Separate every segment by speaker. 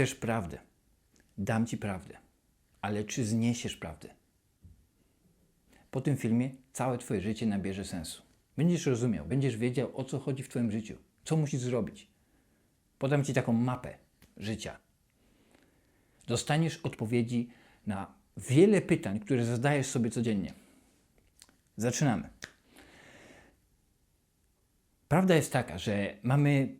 Speaker 1: Chcesz prawdę? Dam ci prawdę. Ale czy zniesiesz prawdę? Po tym filmie całe Twoje życie nabierze sensu. Będziesz rozumiał, będziesz wiedział o co chodzi w Twoim życiu, co musisz zrobić. Podam Ci taką mapę życia. Dostaniesz odpowiedzi na wiele pytań, które zadajesz sobie codziennie. Zaczynamy. Prawda jest taka, że mamy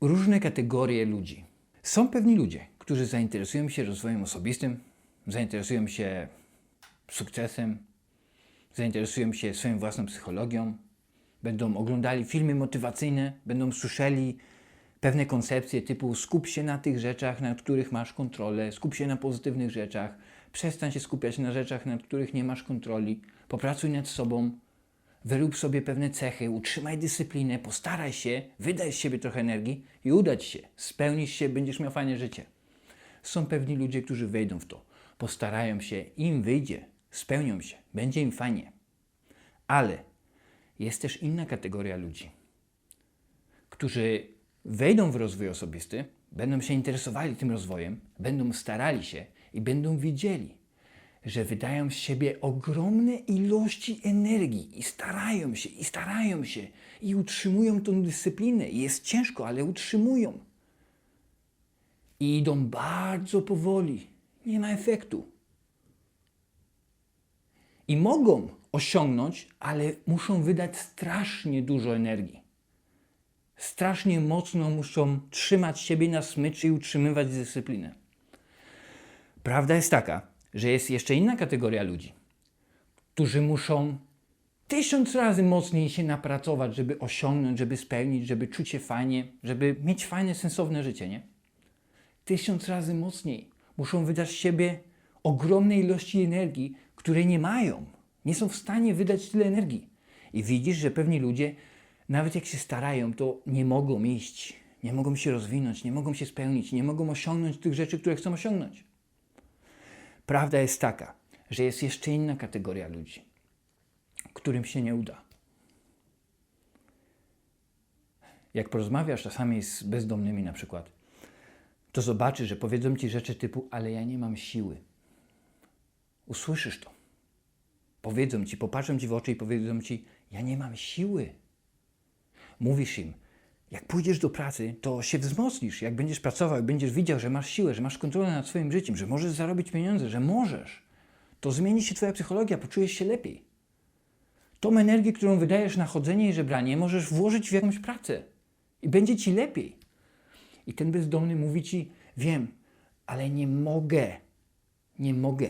Speaker 1: różne kategorie ludzi. Są pewni ludzie, którzy zainteresują się rozwojem osobistym, zainteresują się sukcesem, zainteresują się swoją własną psychologią, będą oglądali filmy motywacyjne, będą słyszeli pewne koncepcje typu skup się na tych rzeczach, nad których masz kontrolę, skup się na pozytywnych rzeczach, przestań się skupiać na rzeczach, nad których nie masz kontroli, popracuj nad sobą, wyrób sobie pewne cechy, utrzymaj dyscyplinę, postaraj się, wydaj z siebie trochę energii i udać się, spełnisz się, będziesz miał fajne życie. Są pewni ludzie, którzy wejdą w to, postarają się, im wyjdzie, spełnią się, będzie im fajnie. Ale jest też inna kategoria ludzi, którzy wejdą w rozwój osobisty, będą się interesowali tym rozwojem, będą starali się i będą widzieli, że wydają z siebie ogromne ilości energii i starają się, i starają się, i utrzymują tą dyscyplinę. Jest ciężko, ale utrzymują. I idą bardzo powoli, nie ma efektu. I mogą osiągnąć, ale muszą wydać strasznie dużo energii. Strasznie mocno muszą trzymać siebie na smyczy i utrzymywać dyscyplinę. Prawda jest taka, że jest jeszcze inna kategoria ludzi, którzy muszą tysiąc razy mocniej się napracować, żeby osiągnąć, żeby spełnić, żeby czuć się fajnie, żeby mieć fajne, sensowne życie, nie? Tysiąc razy mocniej. Muszą wydać z siebie ogromne ilości energii, której nie mają. Nie są w stanie wydać tyle energii. I widzisz, że pewni ludzie, nawet jak się starają, to nie mogą iść, nie mogą się rozwinąć, nie mogą się spełnić, nie mogą osiągnąć tych rzeczy, które chcą osiągnąć. Prawda jest taka, że jest jeszcze inna kategoria ludzi, którym się nie uda. Jak porozmawiasz czasami z bezdomnymi na przykład, to zobaczysz, że powiedzą ci rzeczy typu, ale ja nie mam siły. Usłyszysz to. Powiedzą ci, popatrzą ci w oczy i powiedzą ci, ja nie mam siły. Mówisz im, jak pójdziesz do pracy, to się wzmocnisz. Jak będziesz pracował, będziesz widział, że masz siłę, że masz kontrolę nad swoim życiem, że możesz zarobić pieniądze, że możesz, to zmieni się Twoja psychologia, poczujesz się lepiej. Tą energię, którą wydajesz na chodzenie i żebranie, możesz włożyć w jakąś pracę i będzie Ci lepiej. I ten bezdomny mówi Ci, wiem, ale nie mogę, nie mogę.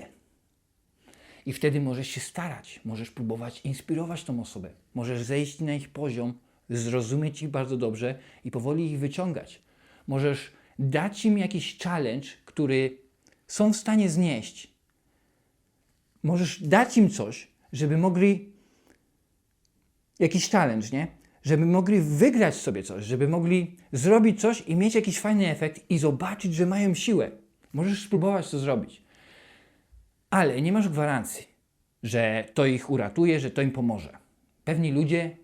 Speaker 1: I wtedy możesz się starać, możesz próbować inspirować tą osobę, możesz zejść na ich poziom, zrozumieć ich bardzo dobrze i powoli ich wyciągać. Możesz dać im jakiś challenge, który są w stanie znieść. Możesz dać im coś, żeby mogli jakiś challenge, nie? Żeby mogli wygrać sobie coś, żeby mogli zrobić coś i mieć jakiś fajny efekt i zobaczyć, że mają siłę. Możesz spróbować to zrobić. Ale nie masz gwarancji, że to ich uratuje, że to im pomoże. Pewni ludzie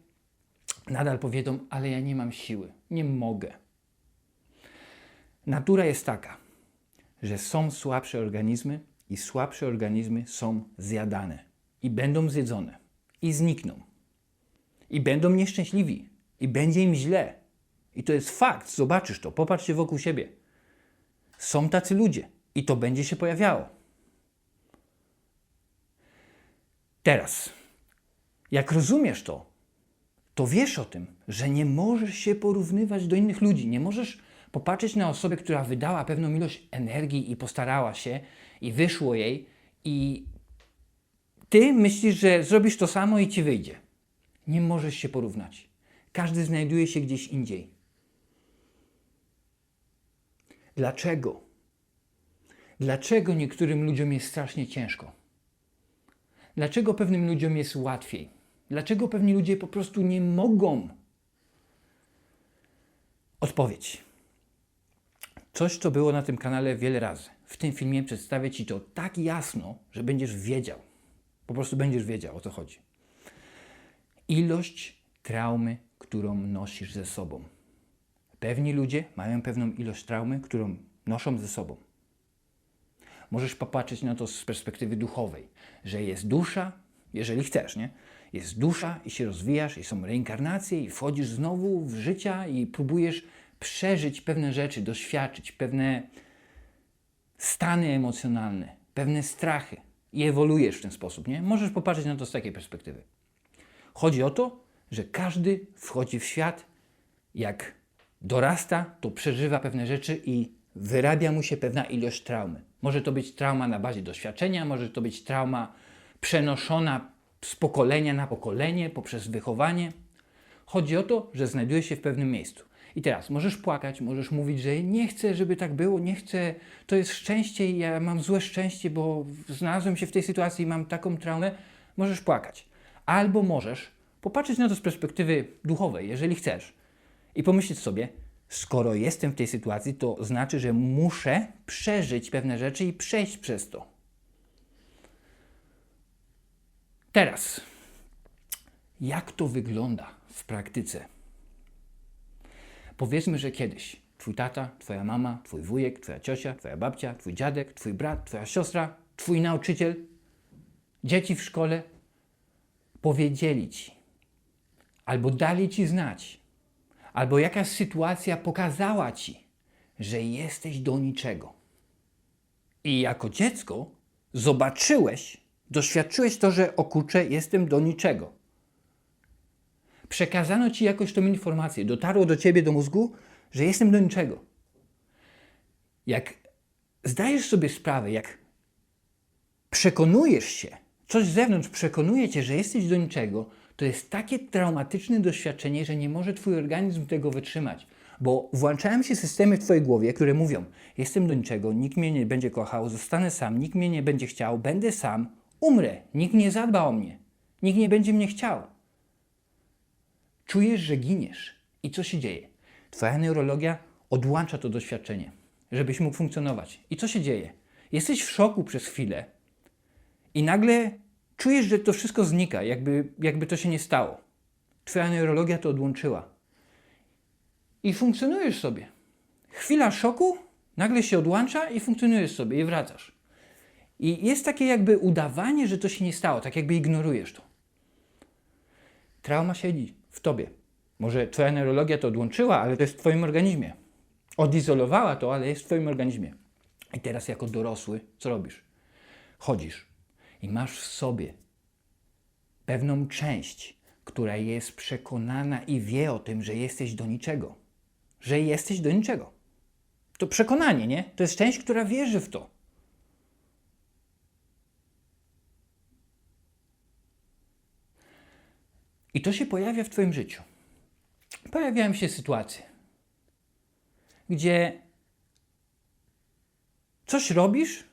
Speaker 1: nadal powiedzą, ale ja nie mam siły, nie mogę. Natura jest taka, że są słabsze organizmy i słabsze organizmy są zjadane i będą zjedzone i znikną. I będą nieszczęśliwi i będzie im źle. I to jest fakt, zobaczysz to, popatrz się wokół siebie. Są tacy ludzie i to będzie się pojawiało. Teraz, jak rozumiesz to, to wiesz o tym, że nie możesz się porównywać do innych ludzi. Nie możesz popatrzeć na osobę, która wydała pewną ilość energii i postarała się i wyszło jej i ty myślisz, że zrobisz to samo i ci wyjdzie. Nie możesz się porównać. Każdy znajduje się gdzieś indziej. Dlaczego? Dlaczego niektórym ludziom jest strasznie ciężko? Dlaczego pewnym ludziom jest łatwiej? Dlaczego pewni ludzie po prostu nie mogą? Odpowiedź. Coś, co było na tym kanale wiele razy. W tym filmie przedstawię Ci to tak jasno, że będziesz wiedział. Po prostu będziesz wiedział, o co chodzi. Ilość traumy, którą nosisz ze sobą. Pewni ludzie mają pewną ilość traumy, którą noszą ze sobą. Możesz popatrzeć na to z perspektywy duchowej, że jest dusza, jeżeli chcesz, nie? Jest dusza i się rozwijasz, i są reinkarnacje, i wchodzisz znowu w życia i próbujesz przeżyć pewne rzeczy, doświadczyć pewne stany emocjonalne, pewne strachy i ewoluujesz w ten sposób, nie? Możesz popatrzeć na to z takiej perspektywy. Chodzi o to, że każdy wchodzi w świat, jak dorasta, to przeżywa pewne rzeczy i wyrabia mu się pewna ilość traumy. Może to być trauma na bazie doświadczenia, może to być trauma przenoszona z pokolenia na pokolenie poprzez wychowanie. Chodzi o to, że znajduje się w pewnym miejscu. I teraz możesz płakać, możesz mówić, że nie chcę, żeby tak było, nie chcę, to jest szczęście i ja mam złe szczęście, bo znalazłem się w tej sytuacji i mam taką traumę. Możesz płakać. Albo możesz popatrzeć na to z perspektywy duchowej, jeżeli chcesz, i pomyśleć sobie, skoro jestem w tej sytuacji, to znaczy, że muszę przeżyć pewne rzeczy i przejść przez to. Teraz, jak to wygląda w praktyce? Powiedzmy, że kiedyś twój tata, twoja mama, twój wujek, twoja ciocia, twoja babcia, twój dziadek, twój brat, twoja siostra, twój nauczyciel, dzieci w szkole powiedzieli ci, albo dali ci znać, albo jakaś sytuacja pokazała ci, że jesteś do niczego. I jako dziecko zobaczyłeś, doświadczyłeś to, że o kurczę, jestem do niczego. Przekazano ci jakoś tą informację, dotarło do ciebie, do mózgu, że jestem do niczego. Jak zdajesz sobie sprawę, jak przekonujesz się, coś z zewnątrz przekonuje cię, że jesteś do niczego, to jest takie traumatyczne doświadczenie, że nie może twój organizm tego wytrzymać. Bo włączają się systemy w twojej głowie, które mówią: Jestem do niczego, nikt mnie nie będzie kochał, zostanę sam, nikt mnie nie będzie chciał, będę sam, umrę, nikt nie zadba o mnie, nikt nie będzie mnie chciał. Czujesz, że giniesz. I co się dzieje? Twoja neurologia odłącza to doświadczenie, żebyś mógł funkcjonować. I co się dzieje? Jesteś w szoku przez chwilę i nagle czujesz, że to wszystko znika, jakby, jakby to się nie stało. Twoja neurologia to odłączyła. I funkcjonujesz sobie. Chwila szoku, nagle się odłącza i funkcjonujesz sobie i wracasz. I jest takie jakby udawanie, że to się nie stało, tak jakby ignorujesz to. Trauma siedzi w tobie. Może twoja neurologia to odłączyła, ale to jest w twoim organizmie. Odizolowała to, ale jest w twoim organizmie. I teraz jako dorosły, co robisz? Chodzisz i masz w sobie pewną część, która jest przekonana i wie o tym, że jesteś do niczego. Że jesteś do niczego. To przekonanie, nie? To jest część, która wierzy w to. I to się pojawia w Twoim życiu. Pojawiają się sytuacje, gdzie coś robisz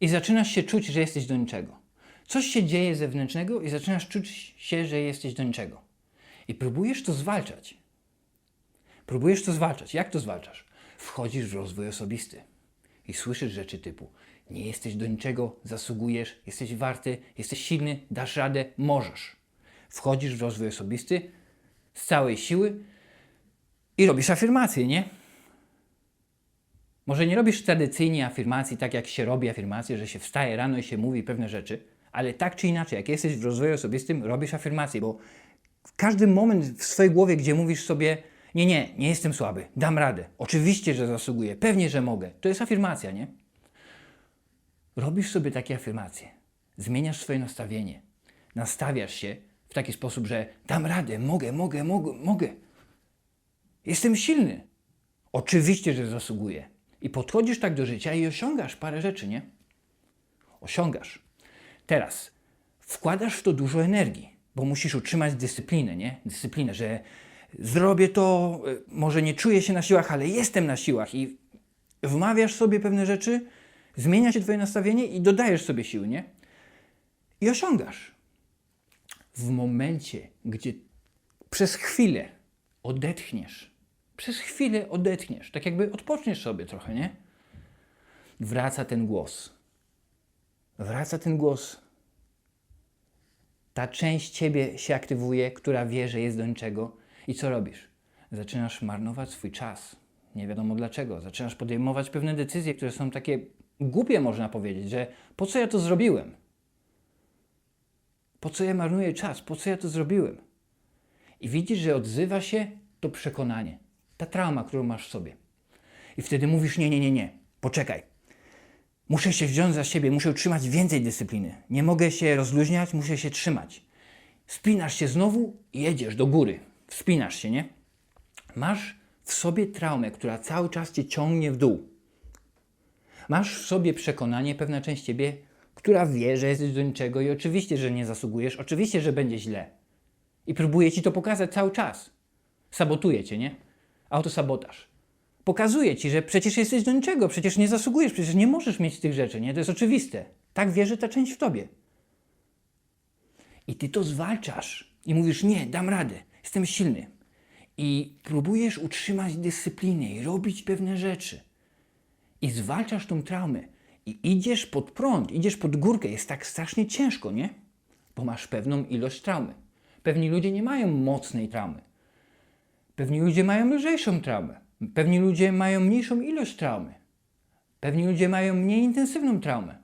Speaker 1: i zaczynasz się czuć, że jesteś do niczego. Coś się dzieje zewnętrznego i zaczynasz czuć się, że jesteś do niczego. I próbujesz to zwalczać. Próbujesz to zwalczać. Jak to zwalczasz? Wchodzisz w rozwój osobisty i słyszysz rzeczy typu: Nie jesteś do niczego, zasługujesz, jesteś warty, jesteś silny, dasz radę, możesz. Wchodzisz w rozwój osobisty z całej siły i robisz afirmacje, nie? Może nie robisz tradycyjnie afirmacji, tak jak się robi afirmacje, że się wstaje rano i się mówi pewne rzeczy, ale tak czy inaczej, jak jesteś w rozwoju osobistym, robisz afirmacje, bo w każdym moment w swojej głowie, gdzie mówisz sobie, nie, nie, nie jestem słaby, dam radę, oczywiście, że zasługuję, pewnie, że mogę, to jest afirmacja, nie? Robisz sobie takie afirmacje, zmieniasz swoje nastawienie, nastawiasz się w taki sposób, że dam radę, mogę, mogę, mogę, mogę. Jestem silny. Oczywiście, że zasługuję. I podchodzisz tak do życia i osiągasz parę rzeczy, nie? Osiągasz. Teraz wkładasz w to dużo energii, bo musisz utrzymać dyscyplinę, nie? Dyscyplinę, że zrobię to, y, może nie czuję się na siłach, ale jestem na siłach i wmawiasz sobie pewne rzeczy, zmienia się twoje nastawienie i dodajesz sobie siły, nie? I osiągasz. W momencie, gdzie przez chwilę odetchniesz, przez chwilę odetchniesz, tak jakby odpoczniesz sobie trochę, nie? Wraca ten głos. Wraca ten głos. Ta część ciebie się aktywuje, która wie, że jest do niczego. I co robisz? Zaczynasz marnować swój czas Nie wiadomo dlaczego. Zaczynasz podejmować pewne decyzje, które są takie głupie, można powiedzieć, że po co ja to zrobiłem? Po co ja marnuję czas? Po co ja to zrobiłem? I widzisz, że odzywa się to przekonanie, ta trauma, którą masz w sobie. I wtedy mówisz: Nie, nie, nie, nie, poczekaj. Muszę się wziąć za siebie, muszę utrzymać więcej dyscypliny. Nie mogę się rozluźniać, muszę się trzymać. Spinasz się znowu i jedziesz do góry. Wspinasz się, nie? Masz w sobie traumę, która cały czas cię ciągnie w dół. Masz w sobie przekonanie, pewna część ciebie, która wie, że jesteś do niczego i oczywiście, że nie zasługujesz, oczywiście, że będzie źle. I próbuje ci to pokazać cały czas. Sabotuje cię, nie? Autosabotaż. Pokazuje ci, że przecież jesteś do niczego, przecież nie zasługujesz, przecież nie możesz mieć tych rzeczy, nie? To jest oczywiste. Tak wierzy ta część w tobie. I ty to zwalczasz i mówisz: Nie, dam radę, jestem silny. I próbujesz utrzymać dyscyplinę i robić pewne rzeczy. I zwalczasz tą traumę. I idziesz pod prąd, idziesz pod górkę. Jest tak strasznie ciężko, nie? Bo masz pewną ilość traumy. Pewni ludzie nie mają mocnej traumy. Pewni ludzie mają lżejszą traumę. Pewni ludzie mają mniejszą ilość traumy. Pewni ludzie mają mniej intensywną traumę.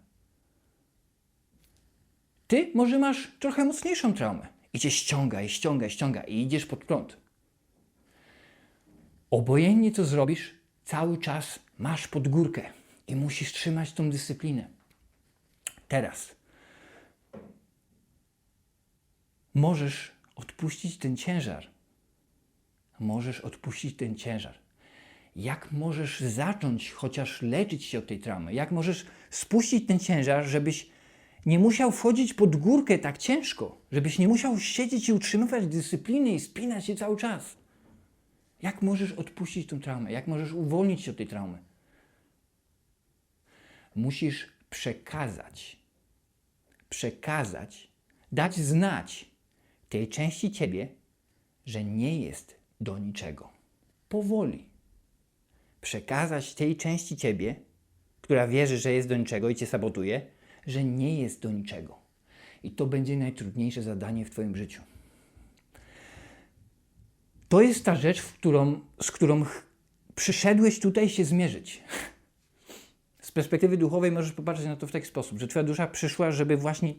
Speaker 1: Ty może masz trochę mocniejszą traumę i cię ściąga, i ściąga, i ściąga, i idziesz pod prąd. Obojętnie co zrobisz, cały czas masz pod górkę i musisz trzymać tą dyscyplinę. Teraz możesz odpuścić ten ciężar. Możesz odpuścić ten ciężar. Jak możesz zacząć chociaż leczyć się od tej traumy? Jak możesz spuścić ten ciężar, żebyś nie musiał wchodzić pod górkę tak ciężko, żebyś nie musiał siedzieć i utrzymywać dyscypliny i spinać się cały czas? Jak możesz odpuścić tę traumę? Jak możesz uwolnić się od tej traumy? Musisz przekazać, przekazać, dać znać tej części ciebie, że nie jest do niczego. Powoli. Przekazać tej części ciebie, która wierzy, że jest do niczego i cię sabotuje, że nie jest do niczego. I to będzie najtrudniejsze zadanie w Twoim życiu. To jest ta rzecz, którą, z którą przyszedłeś tutaj się zmierzyć. Z perspektywy duchowej możesz popatrzeć na to w taki sposób, że Twoja dusza przyszła, żeby właśnie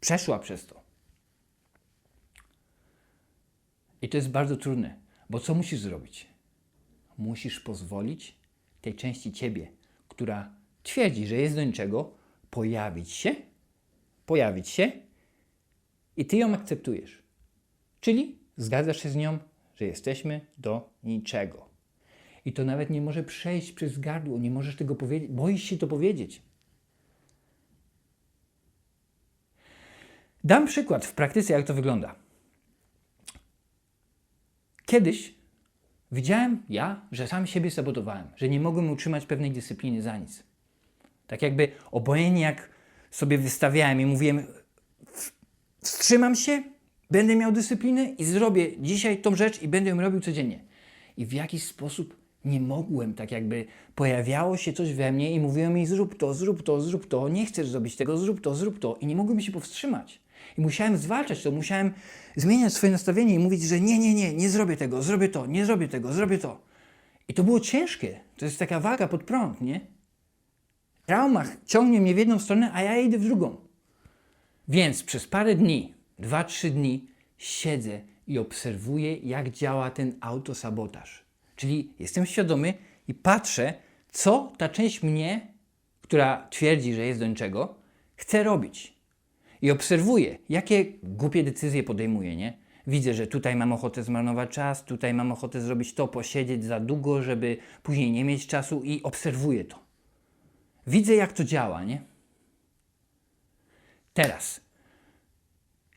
Speaker 1: przeszła przez to. I to jest bardzo trudne, bo co musisz zrobić? Musisz pozwolić tej części ciebie, która twierdzi, że jest do niczego, pojawić się, pojawić się i ty ją akceptujesz. Czyli zgadzasz się z nią, że jesteśmy do niczego. I to nawet nie może przejść przez gardło, nie możesz tego powiedzieć, boisz się to powiedzieć. Dam przykład w praktyce, jak to wygląda. Kiedyś widziałem ja, że sam siebie sabotowałem, że nie mogłem utrzymać pewnej dyscypliny za nic. Tak jakby obojętnie jak sobie wystawiałem i mówiłem, wstrzymam się, będę miał dyscyplinę i zrobię dzisiaj tą rzecz i będę ją robił codziennie. I w jakiś sposób nie mogłem, tak jakby pojawiało się coś we mnie i mówiłem mi zrób to, zrób to, zrób to, nie chcesz zrobić tego, zrób to, zrób to i nie mogłem się powstrzymać. I musiałem zwalczać to, musiałem zmieniać swoje nastawienie i mówić, że nie, nie, nie, nie zrobię tego, zrobię to, nie zrobię tego, zrobię to. I to było ciężkie. To jest taka walka pod prąd, nie? Trauma ciągnie mnie w jedną stronę, a ja idę w drugą. Więc przez parę dni, dwa, trzy dni siedzę i obserwuję, jak działa ten autosabotaż. Czyli jestem świadomy i patrzę, co ta część mnie, która twierdzi, że jest do niczego, chce robić. I obserwuję, jakie głupie decyzje podejmuje, nie? Widzę, że tutaj mam ochotę zmarnować czas, tutaj mam ochotę zrobić to, posiedzieć za długo, żeby później nie mieć czasu i obserwuję to. Widzę, jak to działa, nie? Teraz,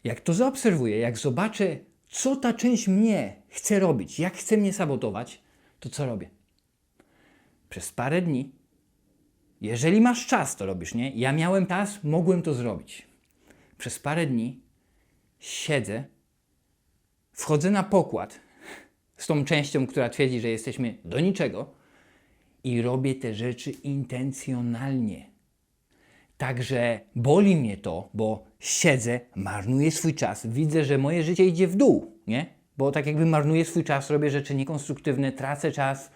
Speaker 1: jak to zaobserwuję, jak zobaczę, co ta część mnie chce robić, jak chce mnie sabotować, to co robię? Przez parę dni, jeżeli masz czas, to robisz, nie? Ja miałem czas, mogłem to zrobić. Przez parę dni siedzę, wchodzę na pokład z tą częścią, która twierdzi, że jesteśmy do niczego i robię te rzeczy intencjonalnie. Także boli mnie to, bo siedzę, marnuję swój czas, widzę, że moje życie idzie w dół, nie? Bo tak jakby marnuję swój czas, robię rzeczy niekonstruktywne, tracę czas,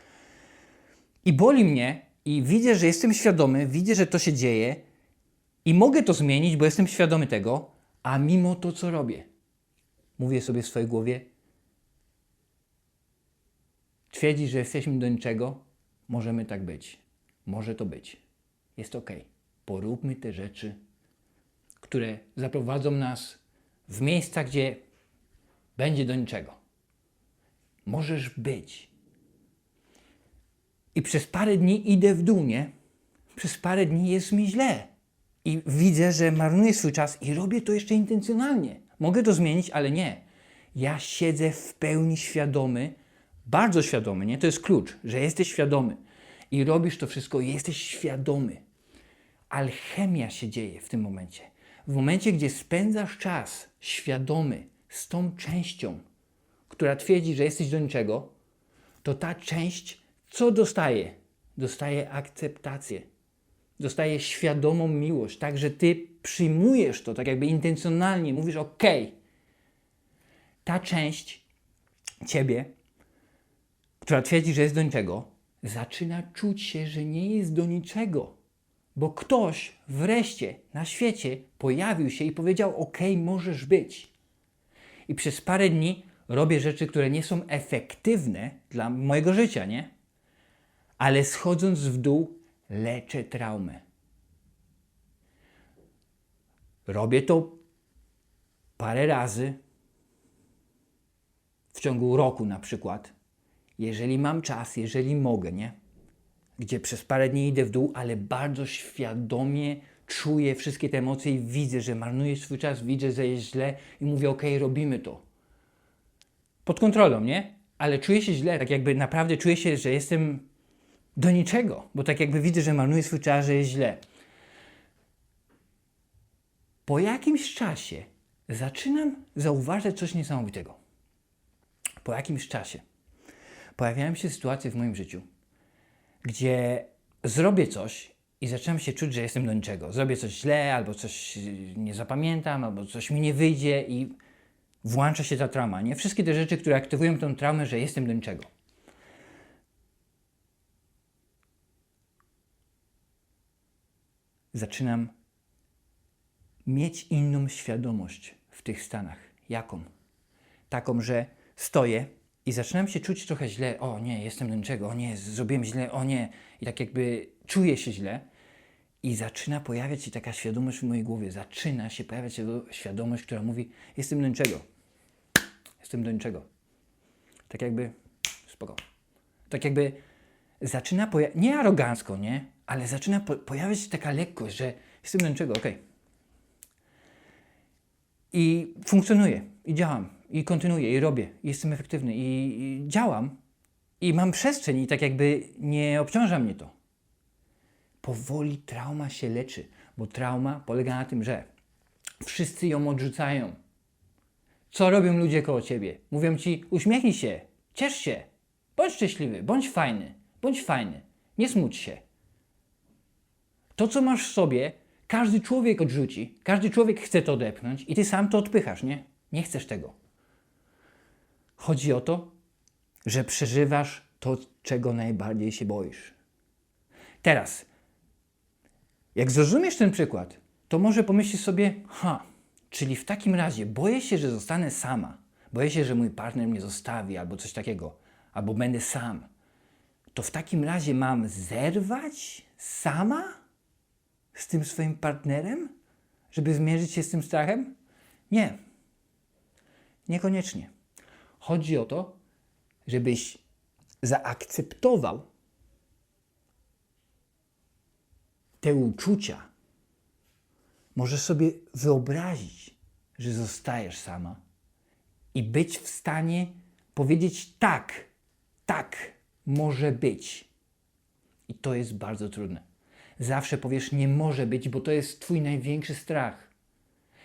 Speaker 1: I boli mnie, i widzę, że jestem świadomy, widzę, że to się dzieje, i mogę to zmienić, bo jestem świadomy tego, a mimo to, co robię, mówię sobie w swojej głowie, twierdzi, że jesteśmy do niczego, możemy tak być. Może to być. Jest ok. Poróbmy te rzeczy, które zaprowadzą nas w miejsca, gdzie będzie do niczego. Możesz być. I przez parę dni idę w dół? Przez parę dni jest mi źle. I widzę, że marnuję swój czas i robię to jeszcze intencjonalnie. Mogę to zmienić, ale nie. Ja siedzę w pełni świadomy, bardzo świadomy, nie? To jest klucz, że jesteś świadomy i robisz to wszystko jesteś świadomy. Alchemia się dzieje w tym momencie. W momencie, gdzie spędzasz czas świadomy z tą częścią, która twierdzi, że jesteś do niczego, to ta część co dostaje? Dostaje akceptację. Dostaje świadomą miłość, tak że ty przyjmujesz to tak jakby intencjonalnie, mówisz ok. Ta część ciebie, która twierdzi, że jest do niczego, zaczyna czuć się, że nie jest do niczego. Bo ktoś wreszcie na świecie pojawił się i powiedział: OK, możesz być. I przez parę dni robię rzeczy, które nie są efektywne dla mojego życia, nie? Ale schodząc w dół, leczę traumę. Robię to parę razy w ciągu roku na przykład. Jeżeli mam czas, jeżeli mogę, nie? Gdzie przez parę dni idę w dół, ale bardzo świadomie czuję wszystkie te emocje i widzę, że marnuję swój czas, widzę, że jest źle i mówię, ok, robimy to. Pod kontrolą, nie? Ale czuję się źle, tak jakby naprawdę czuję się, że jestem do niczego, bo tak jakby widzę, że marnuję swój czas, że jest źle. Po jakimś czasie zaczynam zauważać coś niesamowitego. Po jakimś czasie pojawiają się sytuacje w moim życiu, gdzie zrobię coś i zaczynam się czuć, że jestem do niczego. Zrobię coś źle, albo coś nie zapamiętam, albo coś mi nie wyjdzie i włącza się ta trauma. Nie? Wszystkie te rzeczy, które aktywują tę traumę, że jestem do niczego. Zaczynam mieć inną świadomość w tych stanach. Jaką? Taką, że stoję i zaczynam się czuć trochę źle. O nie, jestem do niczego, o nie, zrobiłem źle, o nie. I tak jakby czuję się źle. I zaczyna pojawiać się taka świadomość w mojej głowie. Zaczyna się pojawiać się świadomość, która mówi: Jestem do niczego. Jestem do niczego. Tak jakby, spoko. Tak jakby zaczyna pojawiać, nie arogancko, nie? Ale zaczyna po pojawiać się taka lekkość, że jestem do niczego, okej. I funkcjonuję, i działam, i kontynuuję, i robię, i jestem efektywny, i, i działam, i mam przestrzeń, i tak jakby nie obciąża mnie to. Powoli trauma się leczy, bo trauma polega na tym, że wszyscy ją odrzucają. Co robią ludzie koło ciebie? Mówią ci: uśmiechnij się, ciesz się, bądź szczęśliwy, bądź fajny, bądź fajny, nie smuć się. To, co masz w sobie, każdy człowiek odrzuci, każdy człowiek chce to odepchnąć i ty sam to odpychasz, nie? Nie chcesz tego. Chodzi o to, że przeżywasz to, czego najbardziej się boisz. Teraz, jak zrozumiesz ten przykład, to może pomyślisz sobie, ha, czyli w takim razie boję się, że zostanę sama, boję się, że mój partner mnie zostawi albo coś takiego, albo będę sam. To w takim razie mam zerwać sama z tym swoim partnerem, żeby zmierzyć się z tym strachem? Nie. Niekoniecznie. Chodzi o to, żebyś zaakceptował te uczucia. Możesz sobie wyobrazić, że zostajesz sama i być w stanie powiedzieć tak, tak, może być. I to jest bardzo trudne. Zawsze powiesz, nie może być, bo to jest Twój największy strach.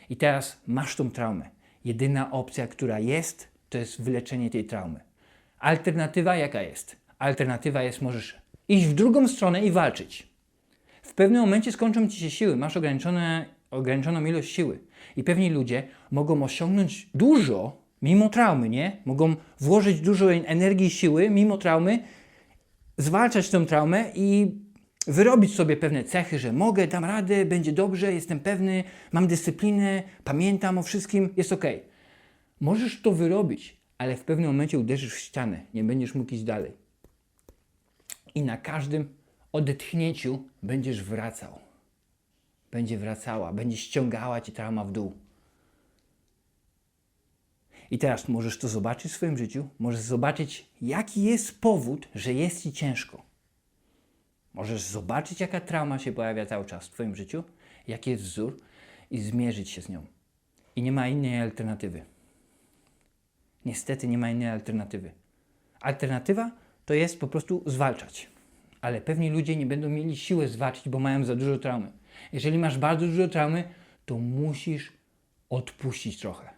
Speaker 1: I teraz masz tą traumę. Jedyna opcja, która jest, to jest wyleczenie tej traumy. Alternatywa jaka jest? Alternatywa jest, możesz iść w drugą stronę i walczyć. W pewnym momencie skończą ci się siły, masz ograniczone, ograniczoną ilość siły. I pewni ludzie mogą osiągnąć dużo mimo traumy, nie? Mogą włożyć dużo energii i siły mimo traumy zwalczać tę traumę i wyrobić sobie pewne cechy, że mogę, dam radę, będzie dobrze, jestem pewny, mam dyscyplinę, pamiętam o wszystkim, jest ok. Możesz to wyrobić, ale w pewnym momencie uderzysz w ścianę, nie będziesz mógł iść dalej. I na każdym odetchnięciu będziesz wracał. Będzie wracała, będzie ściągała ci trauma w dół. I teraz możesz to zobaczyć w swoim życiu, możesz zobaczyć, jaki jest powód, że jest ci ciężko. Możesz zobaczyć, jaka trauma się pojawia cały czas w Twoim życiu, jaki jest wzór i zmierzyć się z nią. I nie ma innej alternatywy. Niestety nie ma innej alternatywy. Alternatywa to jest po prostu zwalczać. Ale pewni ludzie nie będą mieli siły zwalczyć, bo mają za dużo traumy. Jeżeli masz bardzo dużo traumy, to musisz odpuścić trochę.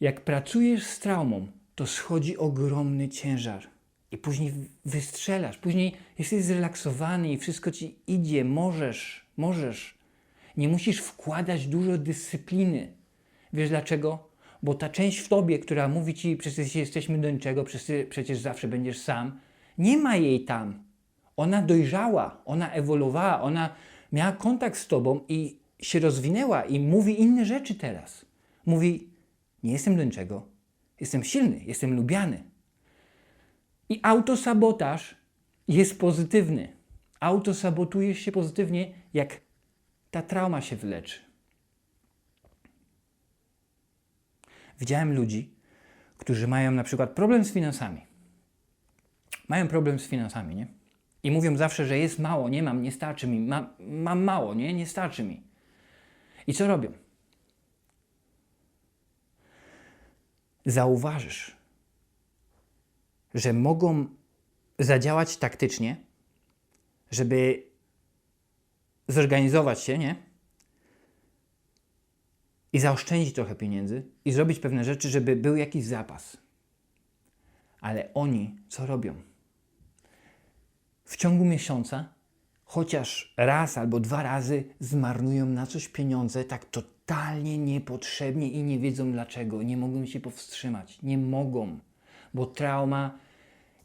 Speaker 1: Jak pracujesz z traumą, to schodzi ogromny ciężar. I później wystrzelasz, później jesteś zrelaksowany i wszystko ci idzie, możesz, możesz. Nie musisz wkładać dużo dyscypliny. Wiesz dlaczego? Bo ta część w tobie, która mówi ci, przecież jesteśmy do niczego, przecież, zawsze będziesz sam, nie ma jej tam. Ona dojrzała, ona ewoluowała, ona miała kontakt z tobą i się rozwinęła i mówi inne rzeczy teraz. Mówi, nie jestem do niczego, jestem silny, jestem lubiany. I autosabotaż jest pozytywny. Autosabotujesz się pozytywnie, jak ta trauma się wyleczy. Widziałem ludzi, którzy mają na przykład problem z finansami. Mają problem z finansami, nie? I mówią zawsze, że jest mało, nie mam, nie starczy mi, mam, mam mało, nie, nie starczy mi. I co robią? Zauważysz, że mogą zadziałać taktycznie, żeby zorganizować się, nie? I zaoszczędzić trochę pieniędzy i zrobić pewne rzeczy, żeby był jakiś zapas. Ale oni co robią? W ciągu miesiąca chociaż raz albo dwa razy zmarnują na coś pieniądze tak totalnie niepotrzebnie i nie wiedzą dlaczego. Nie mogą się powstrzymać. Nie mogą, bo trauma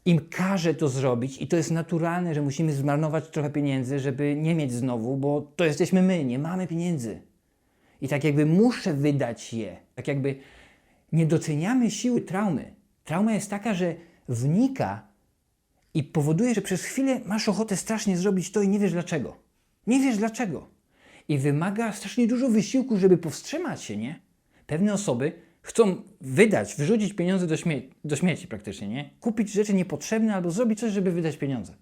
Speaker 1: im każe to zrobić i to jest naturalne, że musimy zmarnować trochę pieniędzy, żeby nie mieć znowu, bo to jesteśmy my, nie mamy pieniędzy. I tak jakby muszę wydać je. Tak jakby nie doceniamy siły traumy. Trauma jest taka, że wnika i powoduje, że przez chwilę masz ochotę strasznie zrobić to i nie wiesz dlaczego. Nie wiesz dlaczego. I wymaga strasznie dużo wysiłku, żeby powstrzymać się, nie? Pewne osoby chcą wydać, wyrzucić pieniądze do, śmie do śmieci praktycznie, nie? Kupić rzeczy niepotrzebne albo zrobić coś, żeby wydać pieniądze.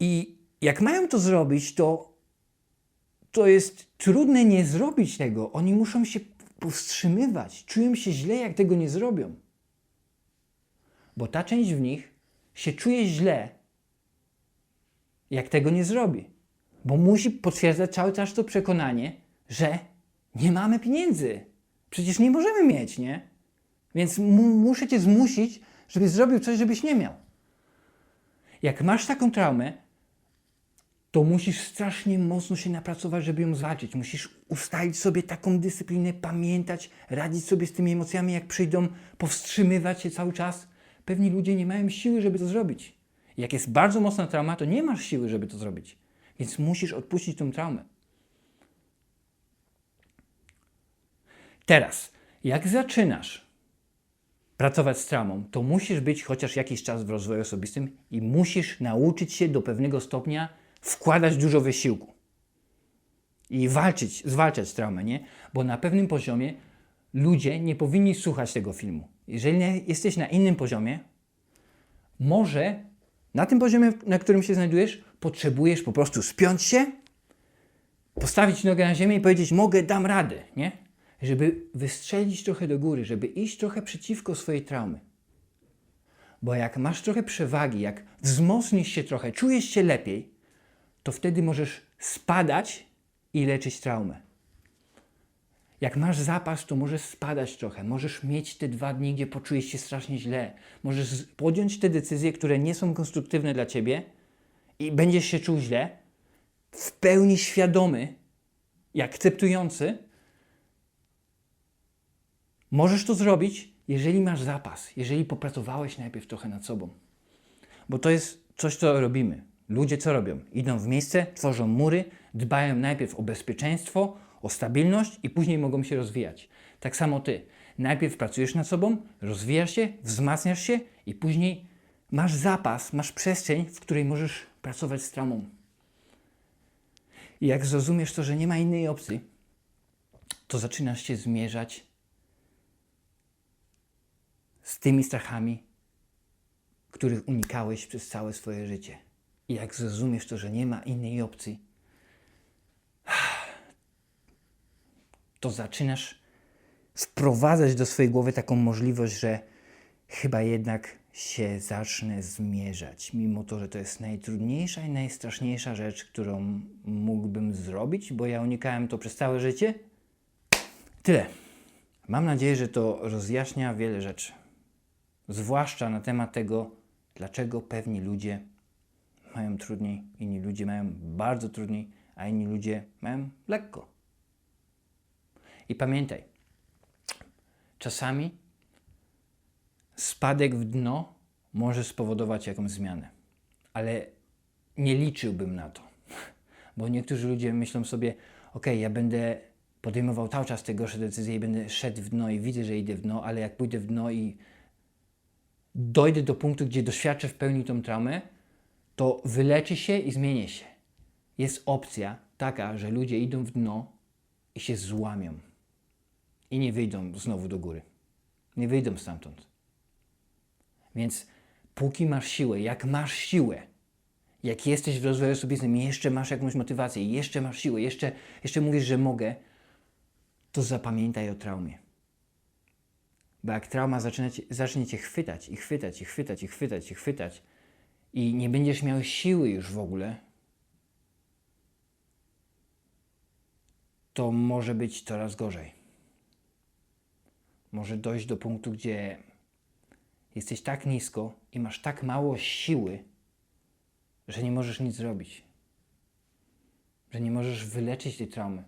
Speaker 1: I jak mają to zrobić, to to jest trudne nie zrobić tego. Oni muszą się powstrzymywać. Czują się źle, jak tego nie zrobią. Bo ta część w nich się czuje źle, jak tego nie zrobi. Bo musi potwierdzać cały czas to przekonanie, że nie mamy pieniędzy. Przecież nie możemy mieć, nie? Więc mu muszę cię zmusić, żebyś zrobił coś, żebyś nie miał. Jak masz taką traumę, to musisz strasznie mocno się napracować, żeby ją zwalczyć. Musisz ustalić sobie taką dyscyplinę, pamiętać, radzić sobie z tymi emocjami, jak przyjdą, powstrzymywać się cały czas. Pewni ludzie nie mają siły, żeby to zrobić. Jak jest bardzo mocna trauma, to nie masz siły, żeby to zrobić. Więc musisz odpuścić tą traumę. Teraz, jak zaczynasz pracować z traumą, to musisz być chociaż jakiś czas w rozwoju osobistym i musisz nauczyć się do pewnego stopnia wkładać dużo wysiłku i walczyć, zwalczać traumę, nie? Bo na pewnym poziomie ludzie nie powinni słuchać tego filmu. Jeżeli jesteś na innym poziomie, może na tym poziomie, na którym się znajdujesz, potrzebujesz po prostu spiąć się, postawić nogę na ziemię i powiedzieć: Mogę, dam radę, nie? Żeby wystrzelić trochę do góry, żeby iść trochę przeciwko swojej traumy. Bo jak masz trochę przewagi, jak wzmocnisz się trochę, czujesz się lepiej, to wtedy możesz spadać i leczyć traumę. Jak masz zapas, to możesz spadać trochę. Możesz mieć te dwa dni, gdzie poczujesz się strasznie źle. Możesz podjąć te decyzje, które nie są konstruktywne dla ciebie i będziesz się czuł źle, w pełni świadomy i akceptujący. Możesz to zrobić, jeżeli masz zapas, jeżeli popracowałeś najpierw trochę nad sobą. Bo to jest coś, co robimy. Ludzie co robią? Idą w miejsce, tworzą mury, dbają najpierw o bezpieczeństwo, o stabilność i później mogą się rozwijać. Tak samo ty. Najpierw pracujesz nad sobą, rozwijasz się, wzmacniasz się i później masz zapas, masz przestrzeń, w której możesz pracować z traumą. I jak zrozumiesz to, że nie ma innej opcji, to zaczynasz się zmierzać z tymi strachami, których unikałeś przez całe swoje życie. I jak zrozumiesz to, że nie ma innej opcji, to zaczynasz wprowadzać do swojej głowy taką możliwość, że chyba jednak się zacznę zmierzać, mimo to, że to jest najtrudniejsza i najstraszniejsza rzecz, którą mógłbym zrobić, bo ja unikałem to przez całe życie. Tyle. Mam nadzieję, że to rozjaśnia wiele rzeczy. Zwłaszcza na temat tego, dlaczego pewni ludzie mają trudniej, inni ludzie mają bardzo trudniej, a inni ludzie mają lekko. I pamiętaj, czasami spadek w dno może spowodować jakąś zmianę, ale nie liczyłbym na to, bo niektórzy ludzie myślą sobie, ok, ja będę podejmował cały czas te gorsze decyzje i będę szedł w dno i widzę, że idę w dno, ale jak pójdę w dno i dojdę do punktu, gdzie doświadczę w pełni tą traumę, to wyleczy się i zmienię się. Jest opcja taka, że ludzie idą w dno i się złamią i nie wyjdą znowu do góry. Nie wyjdą stamtąd. Więc póki masz siłę, jak masz siłę, jak jesteś w rozwoju osobistym jeszcze masz jakąś motywację, jeszcze masz siłę, jeszcze, jeszcze mówisz, że mogę, to zapamiętaj o traumie. Bo jak trauma zaczyna zacznie cię chwytać i chwytać i chwytać i chwytać i chwytać i nie będziesz miał siły już w ogóle, to może być coraz gorzej. Może dojść do punktu, gdzie jesteś tak nisko i masz tak mało siły, że nie możesz nic zrobić. Że nie możesz wyleczyć tej traumy.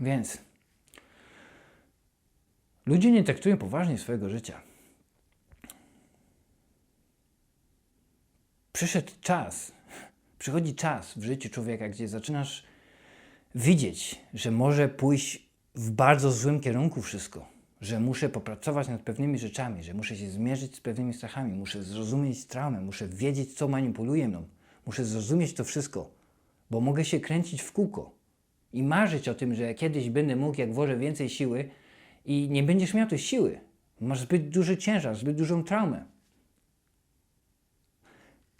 Speaker 1: Więc ludzie nie traktują poważnie swojego życia. Przyszedł czas, przychodzi czas w życiu człowieka, gdzie zaczynasz widzieć, że może pójść w bardzo złym kierunku wszystko, że muszę popracować nad pewnymi rzeczami, że muszę się zmierzyć z pewnymi strachami, muszę zrozumieć traumę, muszę wiedzieć, co manipuluje mną, muszę zrozumieć to wszystko, bo mogę się kręcić w kółko i marzyć o tym, że kiedyś będę mógł, jak włożę więcej siły i nie będziesz miał tej siły. Masz zbyt duży ciężar, zbyt dużą traumę.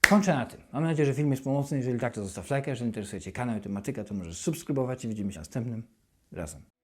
Speaker 1: Kończę na tym. Mam nadzieję, że film jest pomocny. Jeżeli tak, to zostaw lajka. Jeżeli interesuje Cię kanał i tematyka, to możesz subskrybować i widzimy się następnym razem.